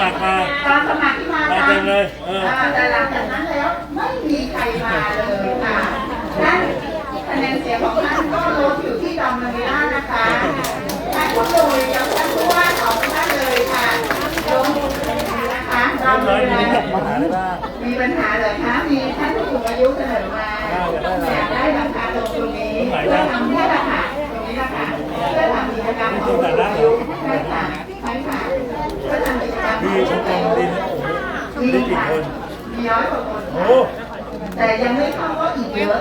มัครมาตอนสมัครที่มามาเต็มเลยเออแต่หลังจากนั้นแล้วไม่มีใครมาเลยค่ะท่านคะแนนเสียงของท่านก็ลงอยู่ที่ดอมมาริล่านะคะท่านผู้โดยกับท่านผู้ว่าของท่านเลยค่ะลงนะคะดอมเมานิล่ามีปัญหาเหรอคะมีท่านผู้สูงอายุเสนอมาอยากได้หลังคาตรงตรงนี้เพื่อทำนี่แหละค่ะตรงนี้แหละคะเพื่อทำกิจกรรมของผู้สูงอายุใช่ค่ะใช่ค่ะ เพื่อทำกิจกรรมขมีองชมรมดินโอ้โหดินกี่คนมีร้อยกว่าคนโอ้แต่ยังไม่เข้าก็อีกเยอะ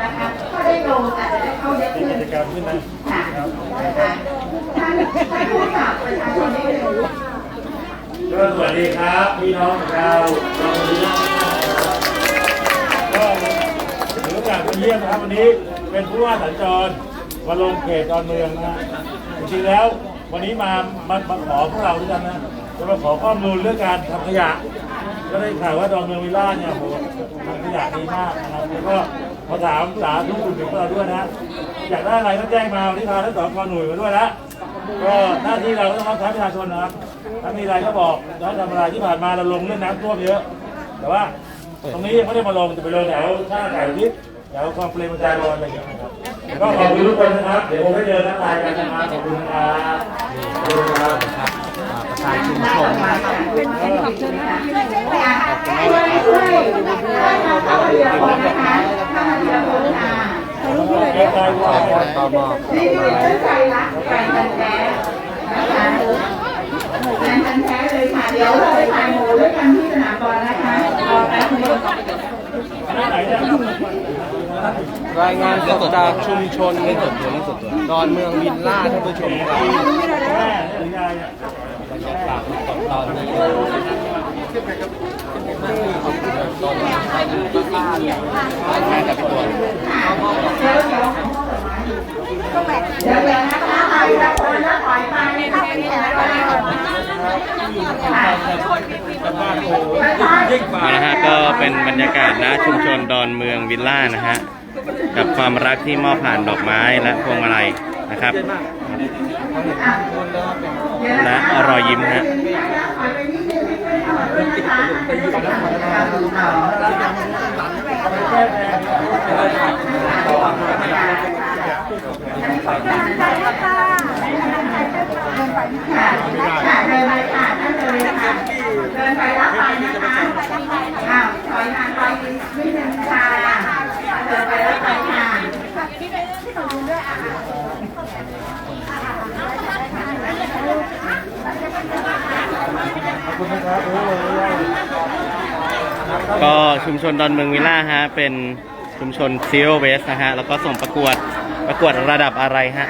นะคะก็ได้ลงแต่จะได้เข้าเยอะมีขึ้นกิจกรรมขึ้นนะค่ะนะคะท่านท่านผู้ฝากประชาชนนิดนึงก็สวัสดีครับพี่น้องชาวเราวันนี้ก็ถือโอกาสมาเยี่ยมนะครับวันนี้เป็นผู้ว่าสัญจรมาลงเขตดอนเมืองนะจริงๆแล้ว วันนี้มามามาขอพวกเราด้วยกันนะจะมาขอข้อมูลเรื่องการทำขยะ ก็ได้ข่าวว่าดอนเมืองวิลล่าเนี่ยโหทำขยะดีมากนะครับแล้วก็มาถามสาธุคุณถึงพวกเราด้วยนะ อยากได้อะไรก็แจ้งมาวันนี้พาทั้งสองคนหน่วยมาด้วยนะก็หน้าที่เราก็ต้องรับใช้ประชาชนนะครับถ้ามีอะไรก็บอกแล้วทำอะไรที่ผ่านมาเราลงเรื่องน้ำท่วมเยอะ แต่ว่าตรงนี้ยังไม่ได้มาลงจะไปลงแถวท่าไก่ทิพย์ แถวคลองเปรมประชารอนอะไรอย่างเงี้ยนะครับก็ขอบคุณทุกคนนะครับ เดี๋ยวผมไปเจอหน้าตายกันนะครับขอบคุณครับขอบคุณครับประธานชมเป็นขอบคุณค่ะช่วยช่วยช่วยมาเข้ามาทีละคนนะคะเข้ามาทีละคนค่ะแก้ไขว่าตมนี่คือเรื่องใจรักใจพันแท้นะคะใจพันแท้เลยค่ะ เดี๋ยวเราไปถ่ายหมูด้วยกันที่สนามบอลนะคะรอแป๊บนึง รายงานสดจากชุมชนเล่นสดตัวเล่นสดตัวดอนเมืองวิลล่าท่านผู้ชมครับแม่หรือยายเนี่ยฝากตอนนี้ตอนนี้านตัวเดี๋ยวเดี๋ยวเดี๋ยวเดี๋ยวนะคะไปละคนละถอยไปถ้าเป็นแถวนะฮะก็เป็นบรรยากาศณชุมชนดอนเมืองวิลล่านะฮะ กับความรักที่มอบผ่านดอกไม้และพวงมาลัยนะครับ และรอยยิ้มฮะค่ะเดินไปค่ะท่นเดินค่ะเดินไปรับไปนะคะอ้าวถอยมาถอยนิดนึงค่ะเดินไปรับไปค่ะ ก็ ชุมชนดอนเมืองวิลล่าฮะ เป็นชุมชนซีโรเวสนะฮะ แล้วก็ส่งประกวดประกวดระดับอะไรฮะ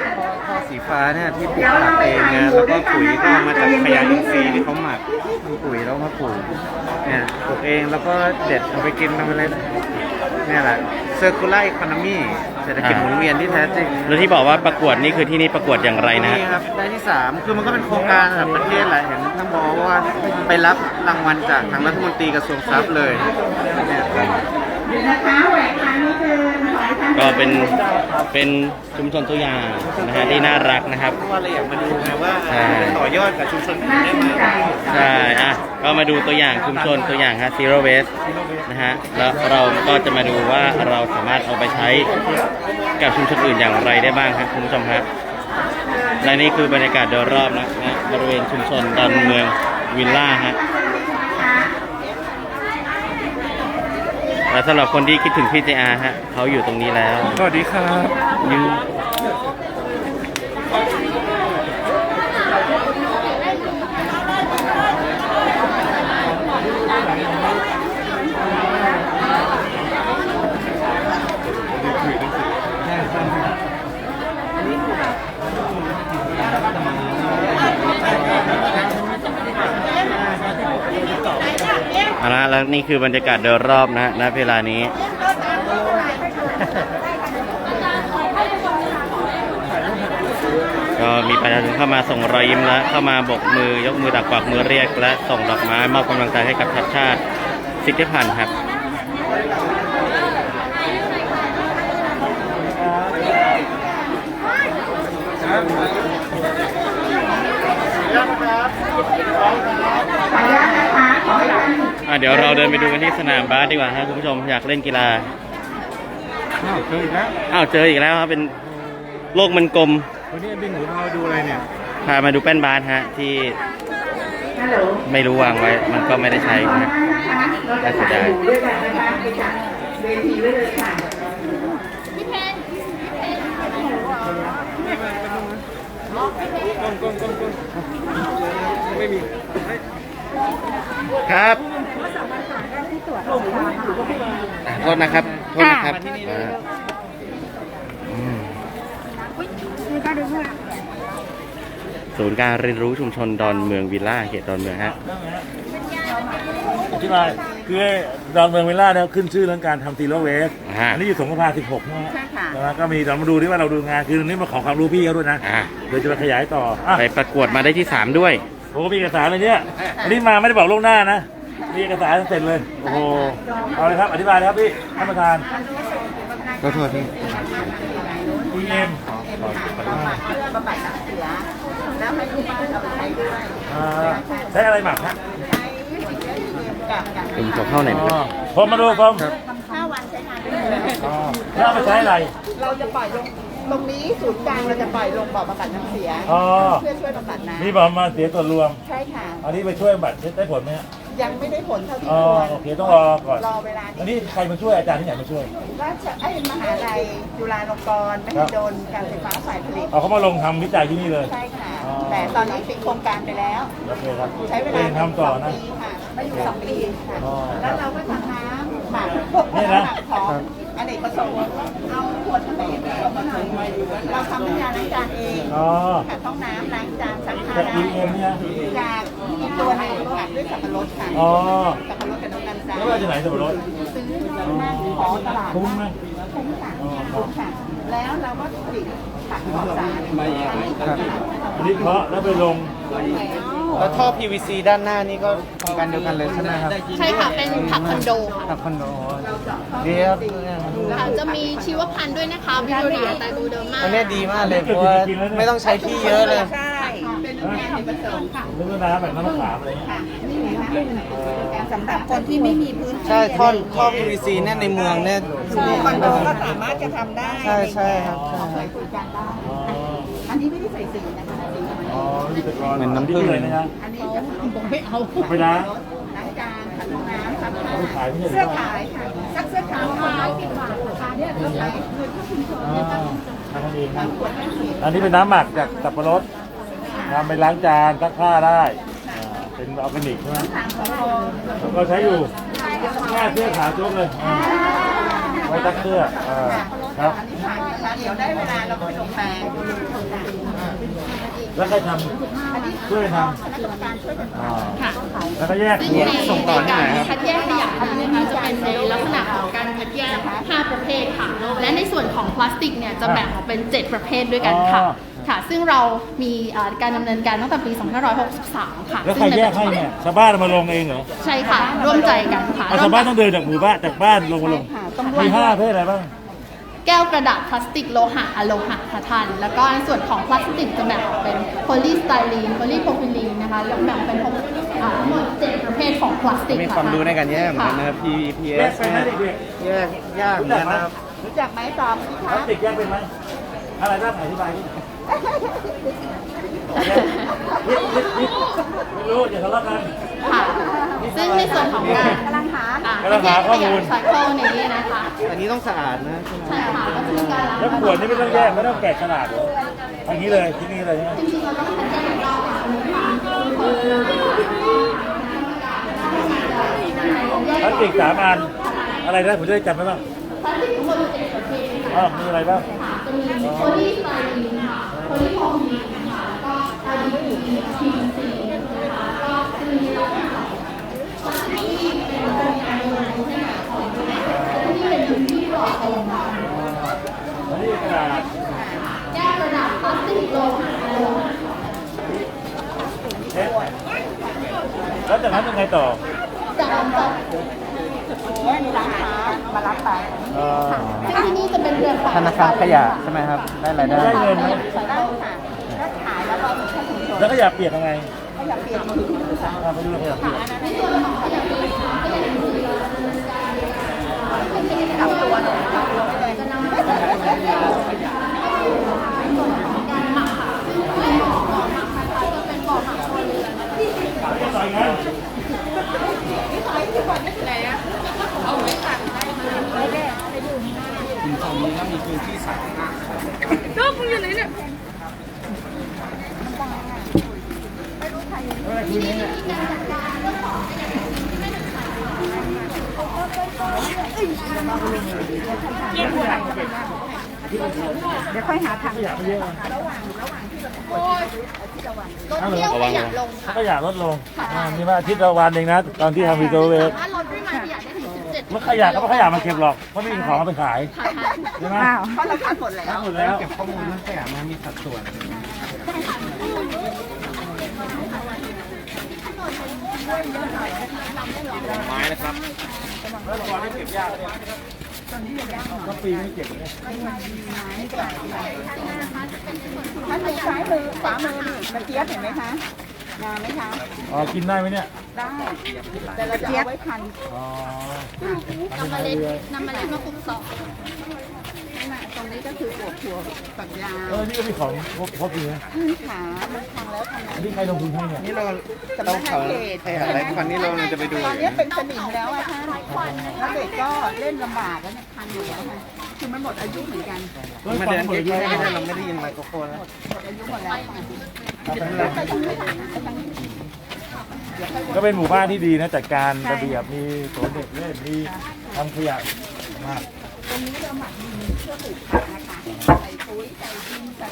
สีฟ้าเนี่ยที่ปลูกผักเองนะแล้วก็ปุ๋ยก็มาจากขยะอินทรีย์ที่เขาหมักมีปุ๋ยแล้วมาปลูกเนี่ยปลูกเองแล้วก็เด็ดเอาไปกินทำอะไรเนี่ยแหละ circular economy เศรษฐกิจหมุนเวียนที่แท้จริงแล้วที่บอกว่าประกวดนี่คือที่นี่ประกวดอย่างไรนะฮะ นี่ครับได้ที่ 3 คือมันก็เป็นโครงการระดับประเทศแหละเห็นท่านบอกว่าไปรับรางวัลจากทางรัฐมนตรีกระทรวงทรัพย์เลยเนี่ยเดี๋ยวนะคะแหวกทางนิดนึงถอยทาง ก็เป็นเป็นชุมชนตัวอย่างนะฮะที่น่ารักนะครับเพราะว่าเราอยากมาดูไงว่าใช่ ต่อยอดกับชุมชนอื่นน่าได้ชื่นไหมใจใช่อะก็มาดูตัวอย่างชุมชนตัวอย่างฮะ zero waste นะฮะแล้วเราก็จะมาดูว่าเราสามารถเอาไปใช้กับชุมชนอื่นอย่างไรได้บ้างครับคุณผู้ชมครับและนี่คือบรรยากาศโดยรอบนะนะบริเวณชุมชนดอนเมืองวิลล่าฮะ และสำหรับคนที่คิดถึงพี่เจอาฮะเขาอยู่ตรงนี้แล้ว สวัสดีครับ ยืน แล้วนี่คือบรรยากาศโดยรอบนะณเวลานี้ ก็มีประชาชนเข้ามาส่งรอยยิ้มและเข้ามาบกมือยกมือตักกวักมือเรียก และส่งดอกไม้มอบกำลังใจให้กับชาติชาติสิทธิพันธ์ครับถอย อะเดี๋ยวเราเดินไปดูกันที่สนามบาสดีกว่าฮะคุณผู้ชมอยากเล่นกีฬาอ้าวเจออีกแล้วอ้าวเจออีกแล้วครับเป็นโลกมันกลมวันนี้บินหนูพามาดูอะไรเนี่ยพามาดูแป้นบาสฮะที่ฮัลโหลไม่รู้วางไว้ มันก็ไม่ได้ใช้นะเราจะถ่ายรูปด้วยกันนะคะไปจัดเวทีไว้เลย ค่ะครับอะโทษนะครับ โทษนะครับอ่าอืมศูนย์การเรียนรู้ชุมชนดอนเมืองวิลล่าเขตดอนเมืองฮะ อธิบายคือดอนเมืองวิลล่าเนี่ยขึ้นชื่อเรื่องการทำซีโร่เวสอ่า อันนี้อยู่สงขลา16นะฮะใช่ค่ะ แล้วก็มีเรามาดูที่ว่าเราดูงานคือนี่มาขอความรู้พี่เขาด้วยนะอ่าเดี๋ยวจะไปขยายต่ออะไปประกวดมาได้ที่สามด้วย โอ้มีเอกสารเลยเนี่ยอันนี้มาไม่ได้บอกล่วงหน้านะมีเอกสารเสร็จเลยโอ้โหเอาเลยครับอธิบายเลยครับพี่ท่านประธานก็โทษที่ EM บำบัดน้ำเสียแล้วให้ที่บ้านเอาไปใช้ด้วยอ่าใช้อะไรหมักฮะใช้สิ่งที่กับกับคุณขอเข้าหน่อยนะครับอ๋อผมมาดูผมห้าวันใช้งานได้เลยอ๋อแล้วเอาไปใช้อะไร เราจะปล่อยลง ตรงนี้ศูนย์กลางเราจะปล่อยลงบ่อบำบัดน้ำเสียอ๋อ เพื่อช่วยบำบัดน้นี่บอกมาเสียส่วนรวมำใช่ค่ะ อันนี้ไปช่วยบำบัดได้ผลไหมฮะยังไม่ได้ผลเท่าที่อ๋อควรโอเคต้องรอก่อนรอเวลาอันนี้นี้ใครมาช่วยอาจารย์ที่ไหนมาช่วย ราชไอ้มหาลัยจุฬาลงกรณ์มหิดลการไฟฟ้าฝ่ายผลิตเอาเขามาลงทำวิจัยที่นี่เลย ใช่ค่ะ อ๋อ แต่ตอนนี้ปิดโครงการไปแล้ว โอเคครับใช้เวเอลางทำต่อนะปีค่ะไม่อยู่สองปีค่ะอ๋อแล้วเราก็ทำน้ำหมักพวกนี่นะ หมักของอเนกประสงค์เอาข วดน้ำแข็งผสมมาหน่อยเราทำน้ำยาล้างจานเองอ๋อขัดห้องน้ำล้างจานซักผ้าจากได้ EM เนี่ยจากอีกตัวหนึงหมักด้วยสับปะรดค่ะอ๋อ สับปะรดกับน้ำตาลทรายแล้วมาจากไหนสับปะรด ซื้อหน้าของตลาดคุ้มไหมคุ้มค่ะคุ้มค่ะ แล้วเราก็ผลิตผักปลอดสารอันนี้ก็ค่ะอันนี้เพาะแล้วไปลง แล้วท่อ PVC ด้านหน้านี่ก็กันเดียวกันเลยใช่ไหมครับใช่ค่ะ เป็นผักคอนโดค่ะครับคอนโดดีครับเนี่ยค่ะจะมีชีวพันธุ์ด้วยนะคะวิโรเดียไตบูเดอร์มาอันเนี้ยดีมากเลยเพราะว่าไม่ต้องใช้ที่เยอะเลย ใช่เป็นน้ำยาเนกประสงค์ค่ะเรื่องน้ำแบบน้ำมะขามอะไรเงี้ยค่ะนี่ไงคะสำหรับคนที่ไม่มีพื้นที่ใช่ท่อท่อ PVC เนี่ยในเมืองเนี่ยคอนโดก็สามารถจะทำได้ใช่ใช่ครับใช่เคยคุยกันได้อ๋ออันนี้ไม่ได้ใส่สีนะคะสีธรรม อ๋อดานี่เป็นก้อนเหมือนน้ำผึ้ง เลยนะครับอันนี้จะผมไม่เอาไปล้างล้างจานขัดห้องน้ำซักผ้าขายไม่ใช่เสื้อขายค่ะซักเสื้อขาวค่ะสิบบาทราคาเนี่ยเราใช้เงินเข้าชุมชนอ๋อทำเองนะขวดห้าสิบอันนี้เป็นน้ำหมักจากสับปะรดนำไปล้างจานซักผ้าได้อ่าเป็นออร์แกนิกใช่ไหมทางของเราแล้วก็ใช้อยู่แค่เสื้อขาวจุ๊บเลยอ่าไว้ซักเสื้ออ่าครับอันนี้ผ่านนะคะเดี๋ยวได้เวลาเราก็ไปลงแปลง แล้วใครทำช่วยทคณะกรรมการช่วยกันำอ่าค่ะ แล้วก็แยกซึ่งขวดในส่งต่อที่ไหนครับ คัดแยกขยะนี้นะคะจะเป็นในลักษณะของการคัดแยก 5 ประเภทค่ะ และในส่วนของพลาสติกเนี่ยจะแบ่งออกเป็น 7 ประเภทด้วยกันค่ะอ๋อค่ะ ซึ่งเรามีอ่าการดำเนินการตั้งแต่ปี 2563 ค่ะแล้วใครแยกให้เนี่ยชาวบ้านเอามาลงเองเหรอ ใช่ค่ะ ร่วมใจกันค่ะเอาชาวบ้านต้องเดินจากหมู่บ้านจากบ้านลงมาลงมีห้าประเภทอะไรบ้าง แก้วกระดาษพลาสติกโลหะอะโลหะค่ะท่าน แล้วก็ในส่วนของพลาสติกจะแบ่งออกเป็นโพลีสไตรีนโพลีโพรพิลีนนะคะแล้วแบ่งเป็นหกอ่าทั้งหมดเจ็ดประเภทของพลาสติกมีค่ะความรู้ในการแยกเหมือนกันนะครับแย PVPS กเป็นไหมเนี่ยเด็กแยกยากเหมือนกันนะครับรู้จักไหมตอบสิๆพคะลาสติกแยกเป็นไหมอะไรบ้างอธิบายดินิดนิดนิด ไม่รู้อย่าทะเลาะกัน ค่ะ ซึ่งในส่วนของการกำลังหาอ่กำลังหาข้อมูลไซเคิลในนี้นะคะอันนี้ต้องสะอาดนะใช่ไหมใช่ค่ะก็คือการล้างแล้วขวดนี่ไม่ต้องแยกไม่ต้องแกะขนาดอย่างนี้เลยที่นี่เลยใช่ไหมจริงๆเราต้องแยกรอบค่ะพลาสติกสามอันอะไรนะผมจะได้จำไว้บ้างพลาสติกทั้งหมดเจ็ดประเภทค่ะอ๋อมีอะไรบ้างจะมีโพลีสไตรีนค่ะโพลีโพรพิลีนค่ะแล้วก็ RDP PVC นะคะแล้วก็จะมีลักษณะของพลาสติกที่เป็น แก้วกระดาษพลาสติกโลหะอะโลหะเช็ดแล้วจากนั้นยังไงต่อจากนั้นจะโอ้ยมีร้านค้ามารับไปเอ่อซึ่งที่นี่จะเป็นเรือนฝธนาคารขยะใช่ไหมครับ ได้รายได้ ได้เงินไหม ได้ค่ะถ้าขาย แล้วเราถึงแค่ชุมชนแล้วก็อยากเปียกยังไงก็อย่าเปลี่ยนอยู่ที่ชุมชอะไปดูขยะเปียกในส่วนของขยะเปียกค่ะก็อย่างที่เราดำเนินการนะคะเป็นกิจกรรมตัวหนึ่งค่ะจะนำไปจัดการในส่วนของการหมักค่ะซึ่งเป็นบ่อหมักนะคะจะเป็นบ่อหมักครั วเรือนใส่งั้นเดี๋ยวค่อยหาทางขยะไม่เยอะระวังระวังขยะลดลงอ่านี่ว่าอาทิตย์ละวันเองนะ ตอนที่ทำวีดีโตเวสสามารถลดปริมาขยะได้ถึง17มันขยะก็ไม่ขยะมาเก็บหรอก เพราะไม่มีของเอาไปขายใช่ไหมอ้าว เพราะเราคัดหมดแล้ว หมดแล้ว เก็บข้อมูลเรื่องขยะมามีสัดส่วน ไม้นะครับแล้วตอนที่เก็บยากเนี่ยก็ปีไม่เก็บเนี่ยท่านดูซ้ายมือขวามือนี่มันเจี๊ยบเห็นไหมคะงามไหมคะอ๋อกินได้ไหมเนี่ยได้แต่เราจะเอาไว้พันอ๋อนำเมล็ดนำเมล็ดมาคลุกซอสนั่นน่ะตรงนี้ ก็คือปวกถั่วฝักยาวเออนี่ก็มีของครบครบดีนะท่านขามันพังแล้วทำไงอันนี้ใครลงทุนให้เนี่ยนี่เราสำเรานักงาเขานเขตขยะไรควันนี่เราจะไปดูตอนนี้เป็นสนิมแล้วอะท่านแล้วเด็กก็เล่นลำบากแล้วเนี่ยพันอยู่แล้วค่ะคือมันหมดอายุเหมือนกันมาเดินใกล้ๆไม่ได้เราไม่ได้ยินไมโครโฟนแล้วหมดอายุหมดแล้วค่ะเอาไปให้ไปเราทางนี้ค่ะไปทางนี้เดี๋ยวค่อยวนก็เป็นหมู่บ้านที่ดีนะจัดการระเบียบมีสวนเด็กเล่นมีทำขยะมากตรงนี้เราหมักดินเพื่อปลูกผักนะคะใส่ปุ๋ยใส่ดินใส่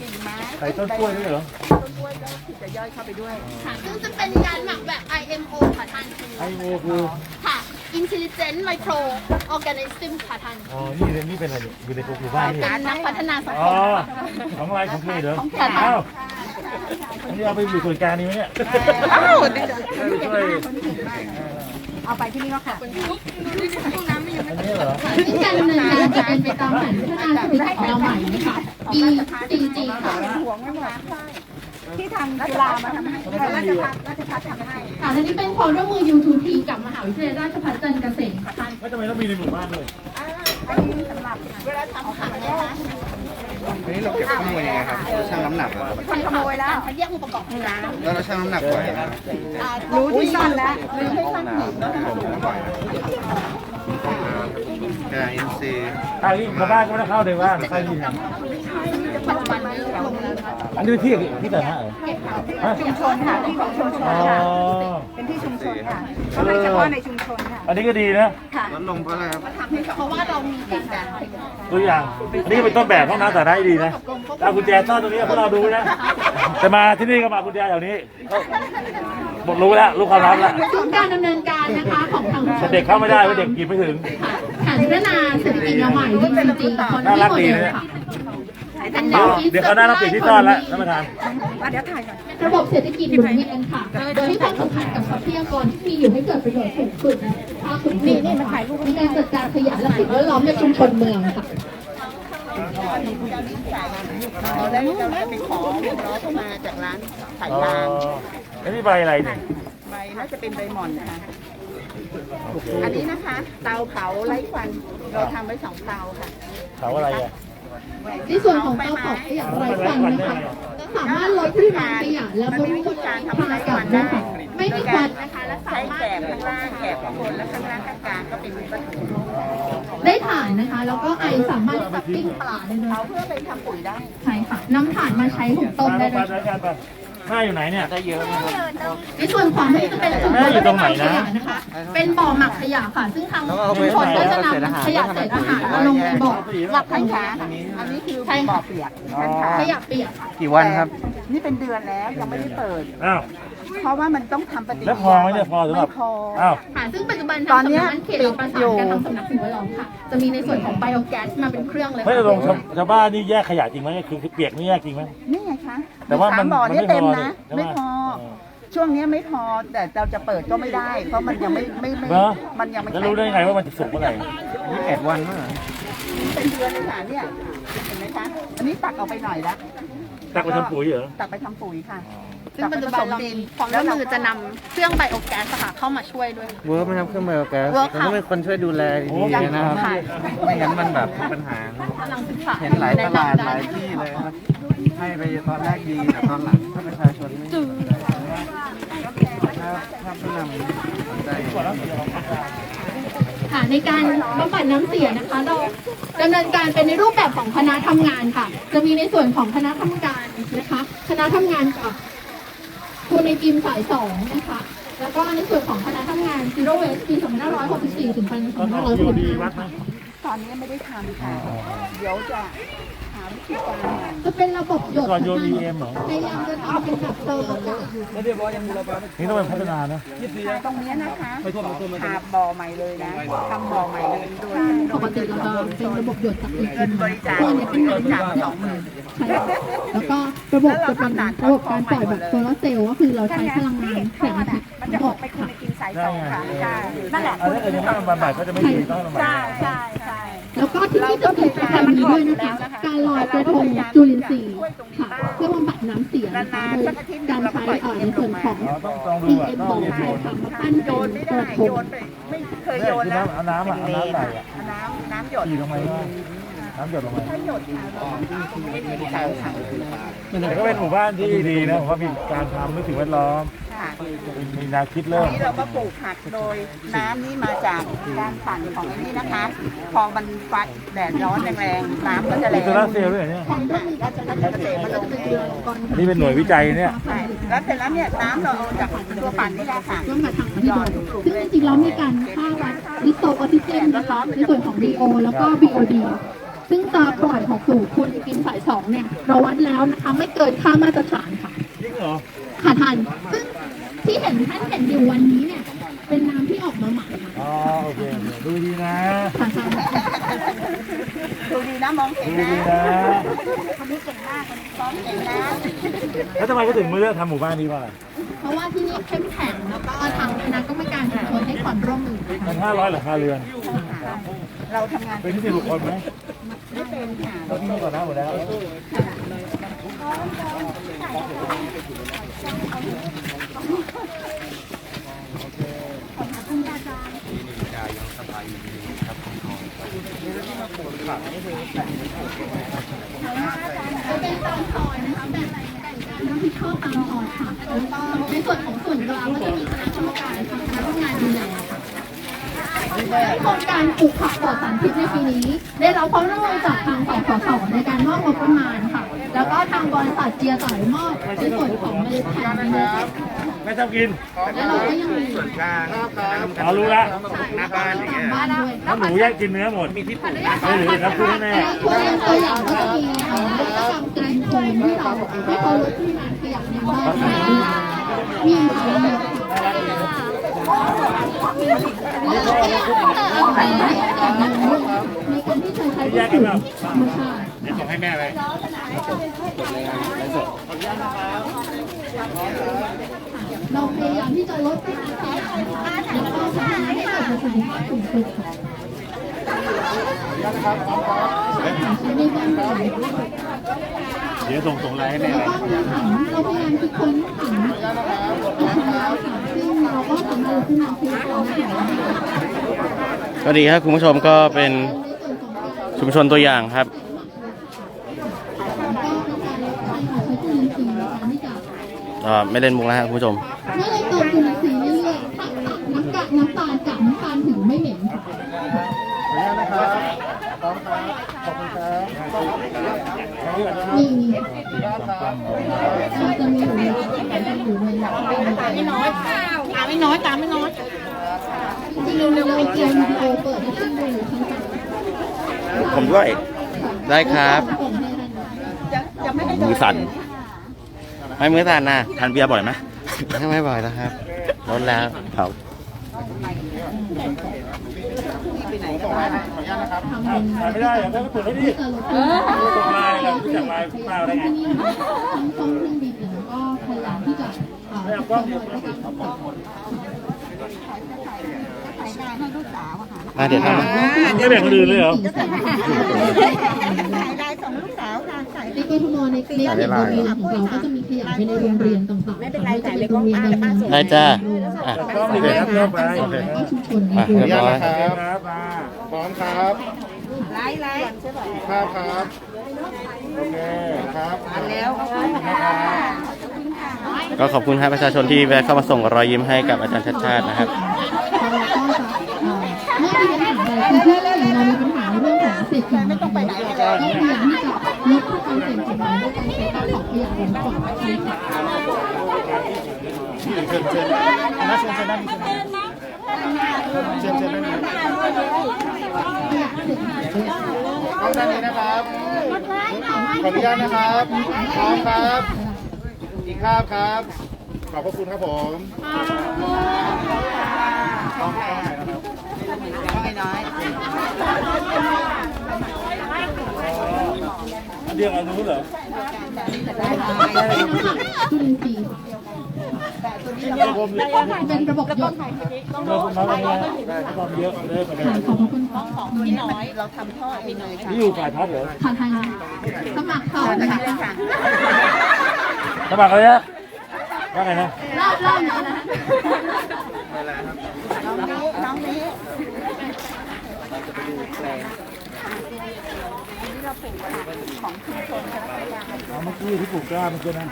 กิ่งไม้ใส่ต้นกล้วยด้วยเหรอ ต้นกล้วยก็คือจะย่อยเข้าไปด้วยค่ะซึ่งจะเป็นการหมักแบบ IMO ค่ะท่านไอโอคือค่ะ Intelligent Micro Organism ค่ะท่านอ๋อนี่นี่เป็นอะไรเนี่ยอยู่ในหมู่บ้านนี่ เป็นนักพัฒนาสังคอ๋อ มของอะไรของเคเหรอของเคอ้าวอันนี้เอาไปอยู่ส่วนกลางนี่ไหมเนี่ยอ้าวดีเออช่วยเอาไปที่นี่ก็ค่ะ อันนี้เหรอซึ่งการดำเนินการจะเป็นไปตามแผนพัฒนาเศรษฐกิจของเราใหม่นะคะ ECG ค่ะห่วงไม่หมดที่ทางจุฬามาทำให้ราชพัฒราชพัฒทำให้ค่ะและนี่เป็นความร่วมมือ U2T กับมหาวิทยาลัยราชภัฏจันทร์เกษมค่ะท่านไม่ทำไมต้องมีในหมู่บ้านด้วยอันนี้สำหรับเวลาทำผักนะคะอันนี้เราเก็บข้อมูลยังไงครับเราชั่งน้ำหนักเหรอครับคนขโมยแล้วคัดแยกองค์ประกอบของร้านแล้วเราชั่งน้ำหนักไว้นะครับรู้ที่ซ่อนแล้วรู้ให้ซ่อนผิด กระดาษอินซีย์ทางนี้ชาวบ้านก็ไม่ได้เข้าในบ้านใครยินปัจจุบันนี้ลงแล้วนะคะอันนี้เป็นที่ที่แต่หน้าเหรอฮะชุมชนค่ะที่ของชุมชนอ๋อค่ะ เป็นที่ชุมชนค่ะก็เลยเฉพาะในชุมชนค่ะ อันนี้ก็ดีนะลดลงเพราะอะไรครับเพราะว่าเรามีติดกันตัวอย่างนี่เป็นต้นแบบห้องน้ำสาธารณะที่ดีนะเอากุญแจซ่อนตรงนี้พวกเราดูนะจะมาที่นี่ก็มากุญแจแถวนี้ก็บอกรู้แล้วรู้ความลับแล้วซึ่งการดำเนินการนะคะของทางแต่เด็กเข้าไม่ได้เพราะเด็กกินไม่ถึงแผน พัฒนาเศรษฐกิจใหม่จริงๆคนน่ารัที่กโมดีเดลค่ะเดี๋ยวเดี๋ยวเขาหน้ารับปิดที่ซ่อนแล้วท่านประธานเดี๋ยวถ่ายก่อนระบบเศรษฐกิจหมุนเวียนค่ะ โดยให้ความสำคัญกับทรัพยากรที่มีอยู่ให้เกิดประโยชน์สูงสุดในภาคส่วนรวมนะคะในการจัดการขยะและสิ่งแวดล้อมในชุมชนเมืองค่ะแล้วนี่เป็นของน้องเข้ามาจากร้านขายยางแล้วนี่ใบอะไรเนี่ยใบน่าจะเป็นใบหม่อนนะคะ อันนี้นะคะ เตาเผาไร้ควันเราทำไว้สองเตาค่ะเขาอะไรอะในส่วนของเตาเผาขยะไร้ควันนะคะจะสามารถลดปริมาณขยะและบริโภคการทำอากาศได้ไม่มีควันนะคะและสาใช้มารแกถบข้างล่างแกบข้างบนและข้างล่างกลางๆก็เป็นวัตถุได้ถ่านนะคะ แล้วก็ไอสามารถที่จะปิ้งปลาได้ด้วยเผาเพื่อไปทำปุ๋ยได้ใช่ค่ะนำถ่านมาใช้หุงต้มมาได้ไปด้วย ไปไปหน้าอยู่ไหนเนี่ย ได้เยอะนะครับในส่วนของที่จะเป็นจุดแม่อยู่ตรงไหนนะขยนะคะ เป็นบ่อหมักขยะค่ะ ซึ่งทางแล้วก็เอาไปชุมชนก็จะนำขยะเศษอาหารมาลงในบ่อหมักขท่านยะคะอันนี้คือใช่บ่อค่ะเปียกท่านคะขยะเปียก กี่วันครับ นี่เป็นเดือนแล้วยังไม่ได้เปิด อ้าว เพราะว่ามันต้องทำปฏิกิริยาแล้วพอไหมเนี่ยพอสำหรับ ไม่พอ อ้าว ค่ะซึ่งปัจจุบันตอทานงเนี้สำยนักงานเขตเราประสานกันทางสำนักสิ่งแวดล้อมค่ะ จะมีในส่วนของไบโอแก๊สมาเป็นเครื่องเลยไม่ค่ะตรงชาวชาวบ้านนี่แยกขยะจริงไหมคือคือเปียกนี่แยกจริงไหม นี่ไงคะแต่ว่ามันสบ่อเนี่ยมันไม่เต็มพอนะนี่ไม่พอ ใช่ไหมช่วงเนี้ยไม่พอ แต่เราจะเปิดก็ไม่ได้ เพราะมันยังไม่ไม่ไม่เหรอ มันยังไม่แล้วรู้ได้ไงว่ามันจะสุกเมื่อไหร่ยี่สิบเอ็ดวันเมื่อไหร่เป็นเดือนเลยค่ะเนี่ย เห็นไหมคะ อันนี้ตักออกไปหน่อยแล้วตักไปทำปุ๋ยเหรอ ตักไปทำปุ๋ยค่ะ ซึ่งปัจจุบันเรามีความร่วมมือจะนำเครื่องไบโอแก๊สอะค่ะเข้ามาช่วยด้วย เวิร์กไหมครับเครื่องไบโอแก๊สเวิร์กมันค่ะ ต้องเป็นคนช่วยดูแลดีๆนะครับ ค่ะไม่งั้นมันแบบมีปัญหา กำลังศึกษาเห็นหลายตลาดหลายที่เลยครับ ให้ไปตอนแรกดีแต่ตอนหลังถ้าประชาชนไม่ถ้าถ้าผู้นำสนใจ ค่ะในการบำบัดน้ำเสียนะคะ เราดำเนินการเป็นในรูปแบบของคณะทำงานค่ะ จะมีในส่วนของคณะทำงานนะคะ คณะทำงานกับ คุณในทีมสายสองนะคะ แล้วก็ในส่วนของคณะทำงาน Zero Waste ปี2564ถึงปี2565ตอนนี้ไม่ได้ทำค่ะ เดี๋ยวจะ จะเป็นระบบหยดก่อนโยน EM เหรอ พยายามจะทำเป็นแบบเติมอากาศนี่ต้องไปพัฒนานะตรงเนี้ยนะคะหาบ่อใหม่เลยนะทำบ่อใหม่เลยโดยปกติเราจะเป็นระบบหยดจากอีกเงินบริจาคตัวนี้เป็นบงานริที่จาคสองหมื่น ใช่แล้วก็ระบบจะเป็นระบบการปล่อยแบบโซลาร์เซลล์ก็คือเราใช้พลังงานแสงอาทิตย์มันจะออกไปคุณไปกินสายสองค่ะใช่นั่นแหละอันนี้เออยังไม่บำบัดก็จะไม่ดีต้องบำบัดใช่ใช่ใช่ แล้วก็ที่นี่จะมีกิจกรรมนี้ด้วยนะคะ การลอยกระทงจุลินทรีย์ค่ะเพื่อบำบัดน้ำเสียนะคะโดยการใช้เอ่อในส่วนของ ต้องต้องดู PM ต้อง2โยค่ะมาปั้นโยเป็นนไม่กได้ระทโยงนไปไม่เคยโยนแล้วเอาน้ำอะเอาน้ำใส่อะน้ำน้ำหยดฉีดลงไปว่าน้ำหยดลงไปถ้าหยดค่ะแต่ก็เป็นหมู่บ้านที่ดีนะผมว่ามีการทำนึกถึงแวดล้อม ค่ะมีแนวคิดเริ่ม นี่เราก็ปลูกผักโดยน้ำนี่มาจากการปั่นของไอ้นี่นะคะ พอมันฟัดแดดร้อนแรงๆน้ำก็จะแรมีงโซลาร์เซลล์ด้วยเหรอเนี่ยแล้วจะเกษตรมาลงเองอันนี้เป็นหน่วยวิจัยเนี่ย ใช่แล้วเสร็จแล้วเนี่ยน้ำเราเอาจากตัวปั่นนี่แหละค่ะ ร่วมกับทางที่โดซึ่งจริงๆแล้วมีการค่าวัดลิโตออกซิเจนนะคะในส่วนของ DO แล้วก็ BOD ซึ่งจะปล่อยของสู่คุณกินสายสองเนี่ยเราวัดแล้วนะคะไม่เกินค่ามาตรฐานค่ะ จริงเหรอ ค่ะท่านซึ่ง ที่เห็นท่านเห็นอยู่วันนี้เนี่ย เป็นน้ำที่ออกมาใหม่ค่ะอ๋อโอเคโอเคดูดีนะค่ะท่านดูดีนะมองเห็นดูนะดีนะคนนี้เก่งมากคนนี้ซ้อมเก่งนะแล้วทำไมก็ถึงมาเลือกทำหมู่บ้านนี้ว่าอะไรเพราะว่าที่นี่เข้มแข็งแล้วก็ทางคณะกรรมการชุมชนให้ความร่วมมือมันห้าร้อยหลังคาเรือน เราทำงานเป็นที่สิบคนไหมไม่เป็นค่ะเราที่นี่ก่อนหน้าหมดแล้วจะ เป็นตามซอยนะคะแบ่งแบ่งการรับผิดชอบตามซอยค่ะแล้วก็ในส่วนของส่วนกลางก็จะมีคณะกรรมการคณะทำงานดูแลโครงการปลูกผักปลอดสารพิษในปีนี้ ได้รับความร่วมมือจากทางสสสในการมอบงบประมาณค่ะ แล้วก็ทางบริษัทเจียต่อยมอบในส่วนของเมล็ดพันธุ์นะคะ ไม่ชอบกินและเราก็ยังมีส่วนกลางอ๋อรู้ละหน้าบ้านอย่างเงี้ยบ้านด้วยถ้าหนูแยกกินเนื้อหมดมีที่ปลูกไม่เหลือครับคือแน่ตัวอย่างตัวอย่างก็จะมีเอ่อนวัตกรรมกรีนโคมที่เราให้เขาลดปริมาณขยะในบ้านมีค่ะมีแล้วก็เอาไปให้กับน้องในการที่ใช้ใช้วัสดุธรรมชาติเดี๋ยวส่งให้แม่ไป เราพยายามที่จะลดปริมาณขยะนะคะแล้วก็พัฒนาให้เกิดประสิทธิภาพสูงสุดค่ะใช้ในบ้านเรือนเดี๋ยวส่งส่งไลน์ให้แม่แล้วก็มีถังเราพยายามคิดค้นถังอาหารค่ะซึ่งเราก็สามารถขึ้นมาซื้อของอาหารได้ก็ดีครับคุณผู้ชมก็เป็นชุมชนตัวอย่างครับ แล้วก็ในการลดการใช้จุลินทรีย์ในการที่จะ ก็ไม่เล่นมุกแล้วครับคุณผู้ชม เมื่อเราเติมจุลินทรีย์เรื่อยน้ำกากน้ำตาลกับน้ำตาลถึงไม่เหม็นค่ะขออนุญาตนะครับพร้อมครับขอบคุณครับมีเราจะมีอยู่ในอยู่ในหลักไม่น้อยตาไม่น้อยตาไม่น้อยจริงๆเราเอาเกมวิดีโอเปิดให้ขึ้นดูอยู่ข้างๆผมด้วย ได้ครับผมให้ท่านมือสั่น ไม่มือสั่นนะทานเบียร์บ่อยไหมไม่บ่อยแล้วครับลดแล้วครับทำเป็นถ่ายไม่ได้เหรอถ้าก็ตรวจให้ดิจะลดการส่งไลน์เรารู้จักไลน์เปล่าได้ไงที่นี่ทั้งช่องเครื่องบินแล้วก็พยายามที่จะเอ่อไม่เอากล้องเดี๋ยวประกันต่ออะเดี๋ยวทำไม่แบ่งคนอื่นเลยเหรอ ในกทมในในเขตโรงเรียนของเราก็จะมีขยะไปในโรงเรียนต่างๆไม่เป็นไรแต่เป็นโรงเรียนดังๆได้จ้าอะกล้องดีเลยครับเริ่มไปแล้วก็ชุมชนในอะกรุงเรียบร้อยครับมาพร้อมครับไล่ไล่ภาพครับโอเคครับแล้วขอบคุณค่ะก็ขอบคุณครับประชาชนที่แวะเข้ามาส่งรอยยิ้มให้กับอาจารย์ชัดชาตินะครับ รื่องของเศษขยไม่ต้องไปไหนก็พยายามที่จะลดความเสี่ยงของมันด้วยการใช้การของขยะลงก่อนใช่ค่ะเชิญเชิญได้ไหมขยะเศษอาหารด้วยกล้องด้านนี้นะครับขออนุญาตนะครับพร้อมครับอีกภาพครับ ขอบพระคุณครับผมอันเดียวกันนู้น เหรอจุลินทรีย์รวมเลยเป็นระบบหยดรวมน้อยกันเลยความเยอะเลยไปเลยค่ะขอบพระคุณค่ะนี่อยู่ฝ่ายพัดเหรอค่ะทางสมัครค่ะสมัครเลยนะว่าไงนะรอบรอบนี้นะ เอาเมื่อกี้ที่ปลูกกล้าเมื่อกี้นะ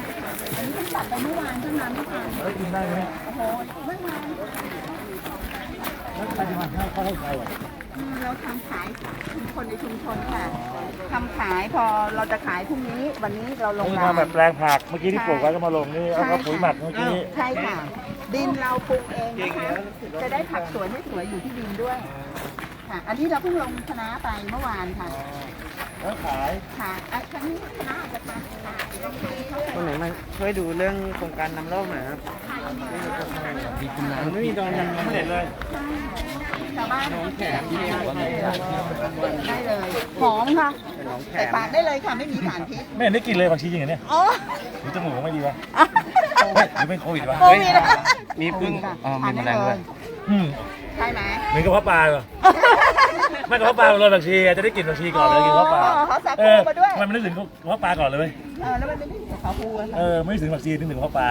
อันนี้ตัดไปเมื่อวานเท่านั้นแล้วกินได้ไหมโอ้โหเมื่อวานแล้วใครจะมาให้เขาให้ใครอะเราทำขายคนในชุมชนค่ะทำขายพอเราจะขายพรุ่งนี้ วันนี้เราลงนี่รามทำแบบแปลงผักเมื่อกี้ที่ปลูกไว้ก็มาลงนี่เอาก็ปุ๋ยหมักเมื่อกี้ใช่ค่ะ ดินเราปรุงเองนะคะจะได้ผักสวยให้สวยอยู่ที่ดินด้วยค่ะ อันนี้เราเพิ่งลงคณะไปเมื่อวานค่ะ แล้วขายค่ะอะครั้งนี้คณะอาจจะทำค่ะลองดูเขาคนไหนมาช่วยดูเรื่องโครงการนำร่องหน่อยครับมันไม่มีดอนยังไม่เห็นเลยชาวบ้านแขกได้เลยหอมค่ะเป็นน้องแขใส่มปากได้เลยค่ะไม่มีสารพิษไม่เห็นได้กินเลยบางทีจริงเหรอเนี่ยอ๋อหรือจมูกไม่ดีวะเฮ้ยหรือเป็นโควิดวะโควิดอะมีพึ่งอ๋อมีแมลงด้วยอืม ใช่ไหมเหมือนกับพ่อปลาเหรอไม่กับพ่อปลาโรยบางทีจะได้กินบางทีก่อนเลยกินพ่อปลาอ๋อเขาสับเอปูอมาด้วยทำไมันไม่นึกถึงพ่อปลาก่อนเลยเว้ยเออแล้วมันเป็นขาวปูอะค่ะเออไม่นึกถึงผักชีนึกถึงพ่อปลา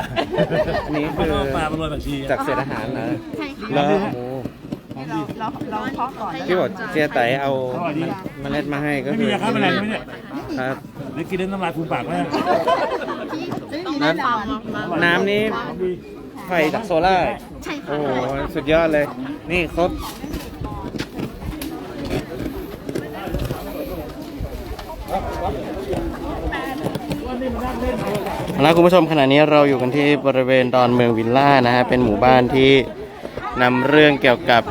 อันนี้คือพ่อปลามันโรยผักชีจากเศษอาหารนะใช่ค่ะแล้วเราเราเราเพาะก่อนที่บอกเจียไตเอาเมล็ดมาให้ก็ไม่คืมีอยาฆ่าแมลงใช่ไหมเนี่ยครับหรือกินแล้วน้ำลายฟูมปากไหมไม่มีแน่นอนน้ำนี้ดีไฟจากโซล่าร์ใช่โอ้ค่ะโหสุดยอดเลย นี่ครบ แล้วคุณผู้ชมขณะนี้เราอยู่กันที่บริเวณดอนเมืองวิลล่านะฮะ เป็นหมู่บ้านที่นำเรื่องเกี่ยวกับ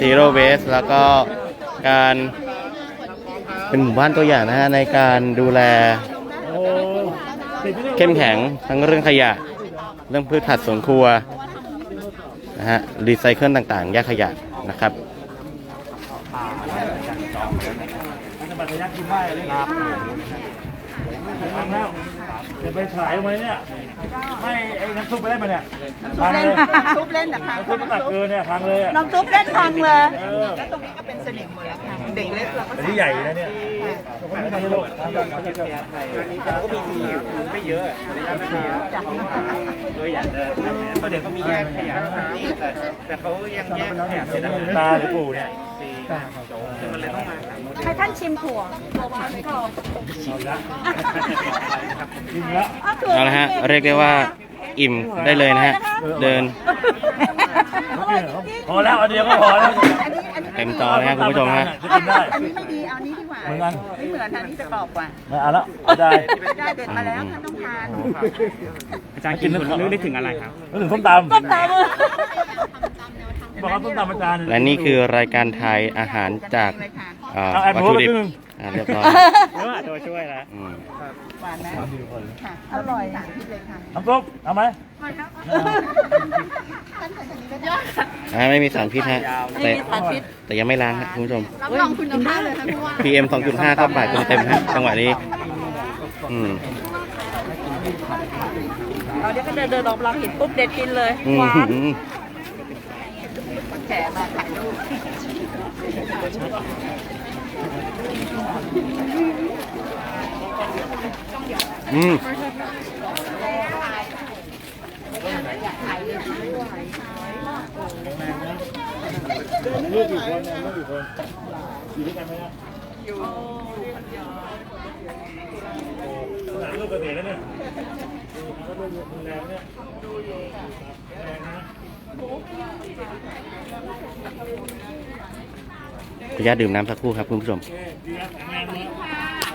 Zero Waste แล้วก็การเป็นหมู่บ้านตัวอย่างนะฮะในการดูแลเข้มแข็งทั้งเรื่องขยะ รื่องพืชผักสวนครัวนะฮะรีไซเคิลต่างๆ แยกขยะนะครับมันจะบัตรยักกินได้เลยครับทำแล้วจะไปขายไหมเนี่ยไม่ไอ้น้ำซุปไปได้ไหมเนี่ยพังเลยซุปเล่นนะคะน้ำซุปมันตักเกินเนี่ยพังเลยอะน้ำซุปเล่นพังเลยเออแล้วตรงนี้ก็เป็นสนิมหมดแล้วค่ะเด็กเล็กเราก็แต่ที่ใหญ่นะเนี่ย ไม่ใช่โลกทำแบบนี้ก็ก็มีทีไม่เยอะตัวอย่างเดิมเขาเดี๋ยวก็มีแยกขยะแต่แต่เขายังแยกขยะเสร็จแล้วตาหรือปู่เนี่ยมันเลยต้องมาให้ท่านชิมถั่วเอาละจริงแล้วเอาละฮะเรียกได้ว่าอิ่มได้เลยนะฮะ เดินพอแล้วอันเดียวก็พอแล้วอันนี้อันนี้เต็มจอเลยฮะคุณผู้ชมฮะจะกินได้อันนี้ไม่ดีเอานี้ดีกว่า เหมือนกัน ไม่เหมือนอันนี้จะกรอบกว่า ไม่เอาละไม่ได้ได้เด็ดมาแล้วค่ะต้องทานอาจารย์กินนึกได้ถึงอะไรครับ นึกถึงส้มตำส้มตำบอกว่าส้มตำอาจารย์และนี่คือรายการไทยอาหารจากเลยค่ะเอ่อเอาแอบวัตรู้ถุไปดิบครึ่งหนึ่งอ่าเรียบร้อยเออตัวช่วยแล้วอืมหวานไหมค่ะอร่อยสารพิษเลยค่ะน้ำซุปเอาไหม อ่าไม่มีสารพิษฮะแต่แต่ยังไม่ล้างฮะคุณผู้ชมรับรองคุณภาพเลยค่ะผู้ว่า PM 2.5เข้าปากเต็มๆฮะจังหวะนี้ อืมเราเดี๋ยวก็เดินเดินออกมาเห็นปุ๊บเด็ดกินเลยอืมหวานแขกมาถ่ายรูปอืม ลูกกี่คนเนี่ยลูกกี่คนอยู่ด้วยกันไหมนะอยู่ขนาดลูกเกษตรแล้วเนี่ยก็ลูกดูแลเนี่ยแรงนะขออนุญาตดื่มน้ำสักครู่ครับคุณผู้ชมโอเคดีครับแข็งแรงนะ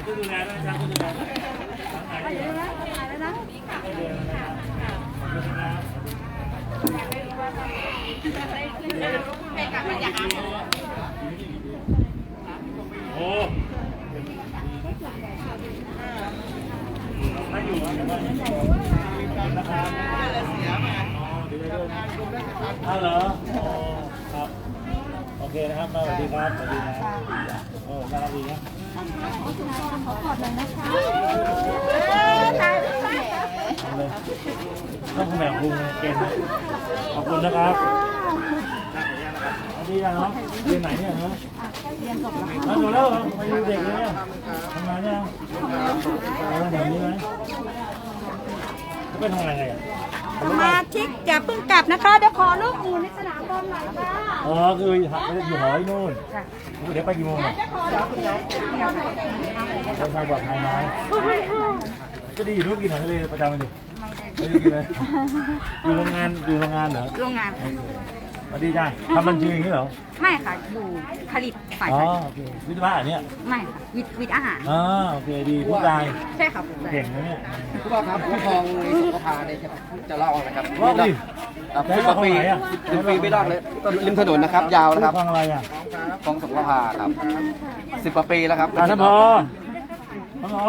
ช่วยดูแลด้วยนะครั โอ้ถ้าอยู่ครับแต่ว่านะครับถ้าเหรอครับ โอเคนะครับ สวัสดีครับ สวัสดีนะโอ้น่ารักดีนะเอา เลยต้องคุณแม่พุงเก่งนะขอบคุณนะครับดีนะเนาะเรียนไหนเนี่ยเนาะเรียนจบแล้วจบแล้วเหรอมาอยู่เด็กเลยทำงานยังทำงานแบบนี้ไหมเขาไปทำงานไงสมาชิกอย่าเพิ่งกลับนะคะเดี๋ยวขอรูปหมูในสนามบอลหน่อยค่ะอ๋อคืออยู่หอที่นู่นเดี๋ยวไปกี่โมงอะเดินทางปลอดภัยน้อย ก็ดีอยู่นู่นกินอาหารทะเลประจำเลยดิไม่ได้กินเลยอยู่โรงงานอยู่โรงงานเหรอโรงงานสวัสดีจ้าทำบัญชีอย่างนี้เหรอไม่ค่ะอยู่ผลิตฝ่ายอ๋อผลิตโอเควิศวะอันเนี้ยไม่ค่ะวิทย์วิทย์อาหาร อ๋อโอเคดีผู้ชายใช่ค่ะผมเก่งนะเนี่ย ผู้ว่าครับผู้ครองในสุขภาเนี่ยจะจะเล่านะครับว่าดิครับแต่สิบว่ากว่าปีของไหนอะสิบปีไม่รอดเลยริมถนนนะครับ ยาวนะครับฟังอะไรอะคลองสุขภาครับสิบกว่าปีแล้วครับอ่าท่านพอท่านพอ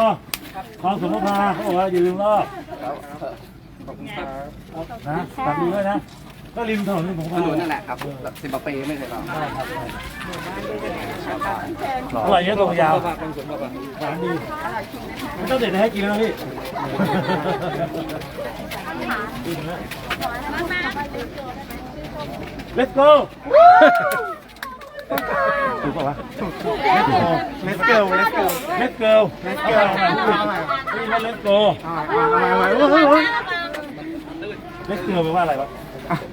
คลองสมภาเขาบอกว่าอย่าลืมรอบแล้วขอบคุณครับนะตัดดีด้วยนะ ก็ริมถนนริมสมถภานนนั่นแหละครับสิบกว่าปีไม่เคยรอดได้ครับอร่อยเยอะตรงยาวหวานดีไม่ต้องเด็ดให้กินแล้วพี่กินนะ Let's go ถูกป่าวะ Let's go Let's go Let's go Let's go Let's go Let's go Let's go แปลว่าอะไรวะ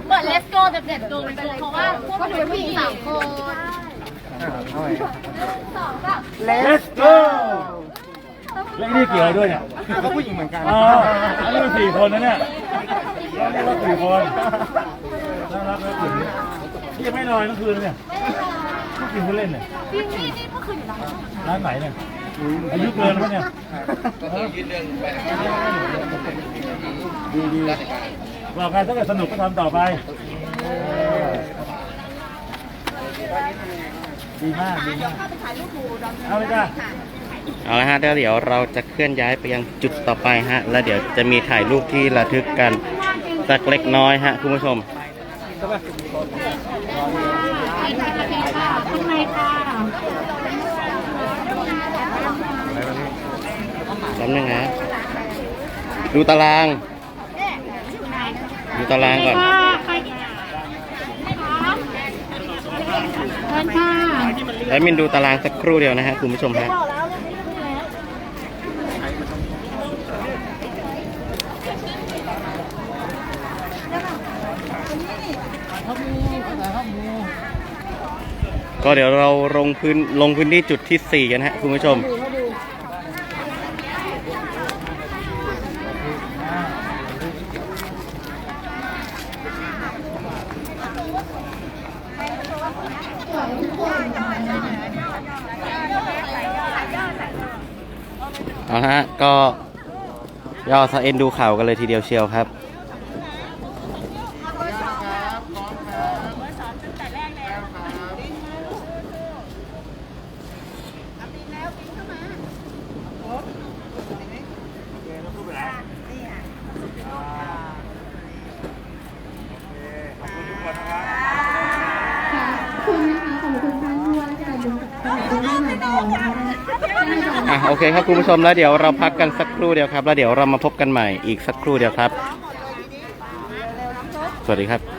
เปิดเลสโก้เด็ดๆดูไปเลยเพราะว่าพวกหนูเป็นผู้หญิงสามคน Let's go แล้วนี่เกี่ยวอะไรด้วยเนี่ยก็ผู้หญิงเหมือนกันอ๋ออันนี้เป็นสี่คนนะเนี่ยเราเรียกว่าสี่คนน่ารักเลยกลุ่มนี้นี่ยังไม่นอนทั้งคืนเลยเนี่ยไม่ กินผู้เล่นเนี่ยพี่นี่นี่เมื่อคืนอยู่ร้านร้านไหนเนี่ยอายุเกินแล้วเนี่ยดีดีบอกกันถ้าเกิดสนุกก็ทำต่อไปดีมากดีมากเอาไปจ้าเอาละฮะเดี๋ยวเดี๋ยวเราจะเคลื่อนย้ายไปยังจุดต่อไปฮะ แล้วเดี๋ยวจะมีถ่ายรูปที่ระทึกกันสักเล็กน้อยฮะคุณผู้ชม ข้างในค่ะแป๊บนึงนะดูตาราง ดูตารางก่อนเชิญค่ะแอดมินดูตารางสักครู่เดียวนะฮะคุณผู้ชมฮะ ก็เดี๋ยวเราลงพื้นลงพื้นที่จุดที่ 4 กันฮะคุณผู้ชม เอาฮะ ก็ย่อสะเอ็นดูข่าวกันเลยทีเดียวเชียวครับ คุณนะคะขอบคุณท่านผู้ว่าราชการจังหวัดจังหวัดนครปฐมนะคะ อะครับคุณผู้ชมแล้วเดี๋ยวเราพักกันสักครู่เดียวครับ แล้วเดี๋ยวเรามาพบกันใหม่อีกสักครู่เดียวครับ สวัสดีครับ